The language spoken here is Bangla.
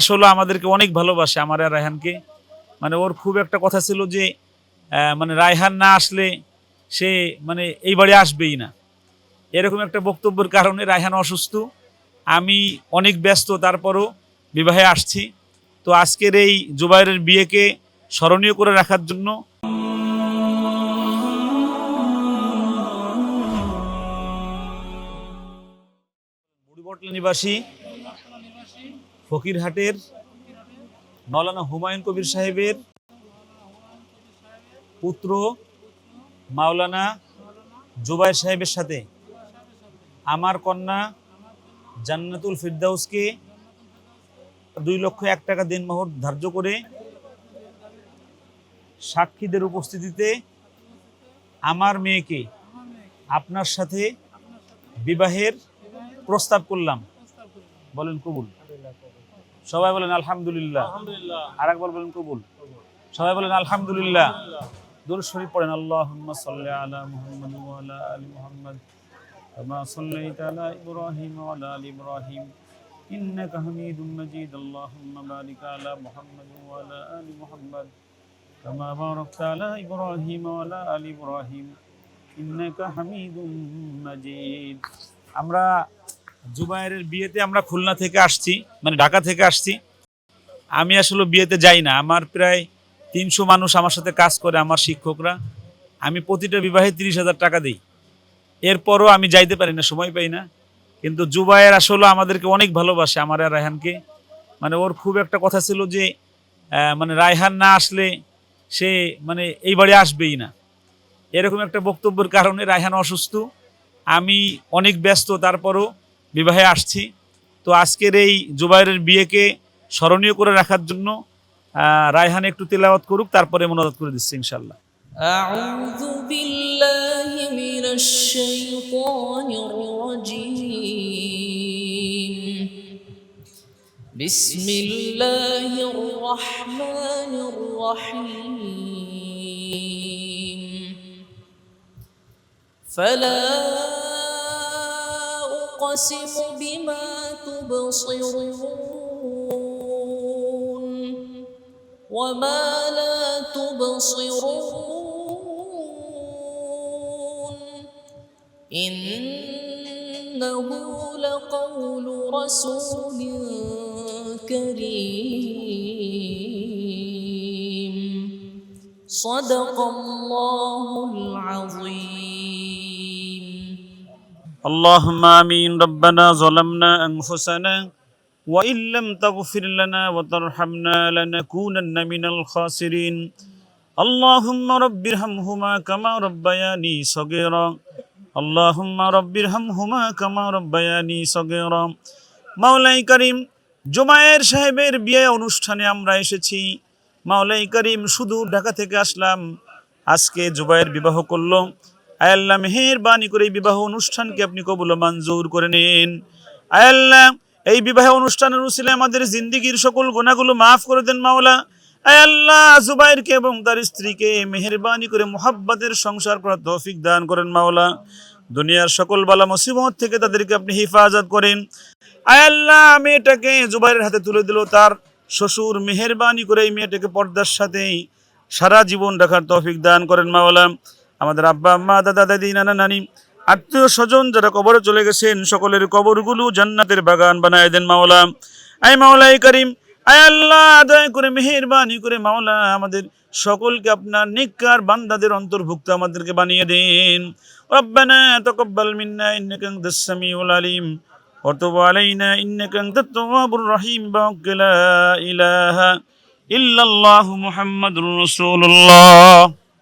আসলে আমাদেরকে অনেক ভালোবাসে, আমার আর রায়হানকে। মানে ওর খুব একটা কথা ছিল যে মানে রায়হান না আসলে সে মানে এই বাড়ি আসবেই না। এরকম একটা বক্তব্যের কারণে রায়হান অসুস্থ। আমি অনেক ব্যস্ত, তারপরও বিবাহে আসছি। তো আজকের এই জুবাইরের বিয়েকে স্মরণীয় করে রাখার জন্য নিবাসী ফকিরহাটের মৌলানা হুমায়ুন কবির সাহেবের পুত্র মাওলানা জুবাইর সাহেবের সাথে আমার কন্যা জান্নাতুল ফিরদাউসকে দুই লক্ষ এক টাকা দিনমোহর ধার্য করে সাক্ষীদের উপস্থিতিতে আমার মেয়েকে আপনার সাথে বিবাহের প্রস্তাব করলাম। বলেন কবুল। সবাই বলেন আলহামদুলিল্লাহ। আর একবার বলেন কবুল। সবাই বলেন আলহামদুলিল্লাহ। দূর শরীফ পড়েন আল্লাহুম্মা সাল্লি আলা মুহাম্মাদ ওয়া আলা আলি মুহাম্মাদ কামা সাল্লাইতা আলা ইব্রাহিম ওয়া আলা আলি ইব্রাহিম ইন্নাকা হামিদুম মাজিদ। আল্লাহুম্মা বারিক আলা মুহাম্মাদ ওয়া আলা আলি মুহাম্মাদ কামা বারাকতা আলা ইব্রাহিম ওয়া আলা আলি ইব্রাহিম ইন্নাকা হামিদুম মাজিদ। আমরা জুবাইরের বিয়েতে আমরা খুলনা থেকে আসছি মানে ঢাকা থেকে আসছি। আমি আসলে বিয়েতে যাই না। আমার প্রায় তিনশো মানুষ আমার সাথে কাজ করে, আমার শিক্ষকরা। আমি প্রতিটা বিবাহে তিরিশ হাজার টাকা দিই। এরপরও আমি যাইতে পারি না, সময় পাই না। কিন্তু জুবাইর আসলে আমাদেরকে অনেক ভালোবাসে, আমার আর রায়হানকে। মানে ওর খুব একটা কথা ছিল যে মানে রায়হান না আসলে সে মানে এই বাড়ি আসবেই না। এরকম একটা বক্তব্যের কারণে রায়হান অসুস্থ। আমি অনেক ব্যস্ত, তারপরও বিবাহে আসছি তো আজকের এই জুবাইরের বিয়েকে স্মরণীয় করে রাখার জন্য আহ, রায়হান একটু তেলাওয়াত করুক তারপরে মনোজাত করে দিচ্ছি ইনশাল্লাহ أعوذ بالله من الشيطان الرجيم بسم الله الرحمن الرحيم فلا أقسم بما تبصرون وما لا تبصرون إنه لقول رسول كريم. صدق الله العظيم. اللهم آمين ربنا ظلمنا أنفسنا وإن لم تغفر لنا وترحمنا لنكونن من الخاسرين اللهم رب ارحمهما كما ربياني صغيرا اللهم رب ارحمهما كما ربياني صغيرا মাওলাই করিম জুমায়ের সাহেবের বিয়ে অনুষ্ঠানে আমরা এসেছি মাওলাই করিম শুধু ঢাকা থেকে আসলাম আজকে জুবাইয়ের বিবাহ করলো আয়াল্লাহ মেহেরবানি করে এই বিবাহ অনুষ্ঠানকে আপনি কবুল মঞ্জুর করে নিন। আয়াল্লাহ এই বিবাহ অনুষ্ঠানের উসিলে আমাদের জিন্দিগির সকল গুণাগুলো মাফ করে দেন মাওলা। আয়াল্লাহ জুবাইরকে এবং তার স্ত্রীকে মেহেরবানি করে মোহাব্বতের সংসার করার তৌফিক দান করেন মাওলা। দুনিয়ার সকল বালা মুসিবত থেকে তাদেরকে আপনি হেফাজত করেন। আয়াল্লাহ মেয়েটাকে জুবাইরের হাতে তুলে দিল তার শ্বশুর মেহেরবানি করে এই মেয়েটাকে পর্দার সাথেই সারা জীবন রাখার তৌফিক দান করেন মাওলা। আমাদের আব্বা আম্মা দাদা দাদি নানা নানি আত্মীয় স্বজন যারা কবরে চলে গেছেন সকলের কবরগুলো জান্নাতের বাগান বানায় দেন মাওলা আই মাওলাই করিম আয় আল্লাহ আদায় করে মেহেরবানি করে মাওলা আমাদের সকলকে আপনার নিকার বান্দাদের অন্তর্ভুক্ত আমাদেরকে বানিয়ে দিন ربنا تقبل منا انك انت السميع العليم وتب علينا انك انت التواب الرحيم بحق لا اله الا الله محمد رسول الله